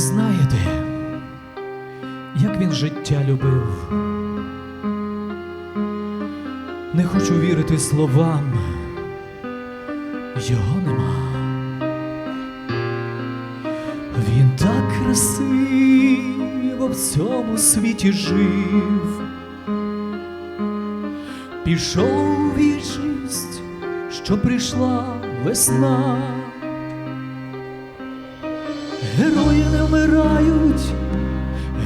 знаєте, як він життя любив. Не хочу вірити словам, його нема. Він так красиво в цьому світі жив, пішов у вічність, що прийшла весна.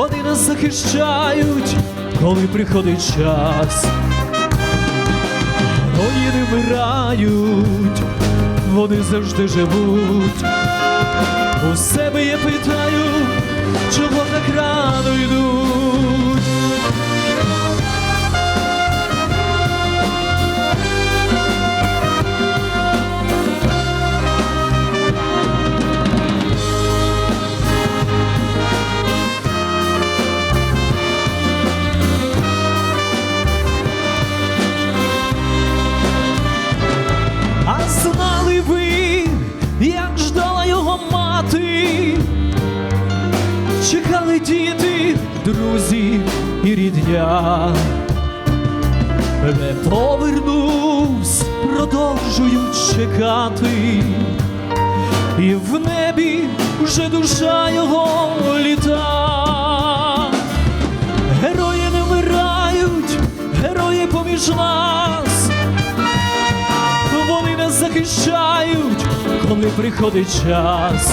Вони нас захищають, коли приходить час. Герої не вмирають, вони завжди живуть. Діти, друзі і рідня. Не повернувсь, продовжують чекати, і в небі вже душа його літа. Герої не вмирають, герої поміж нас. Вони нас захищають, коли приходить час.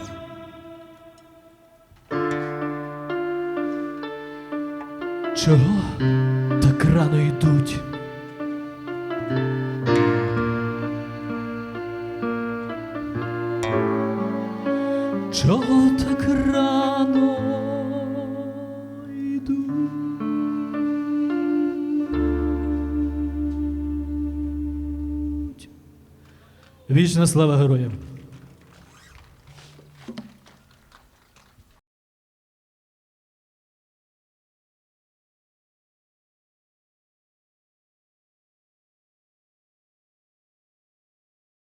Чого так рано йдуть? Чого так рано йдуть? Вічна слава героям!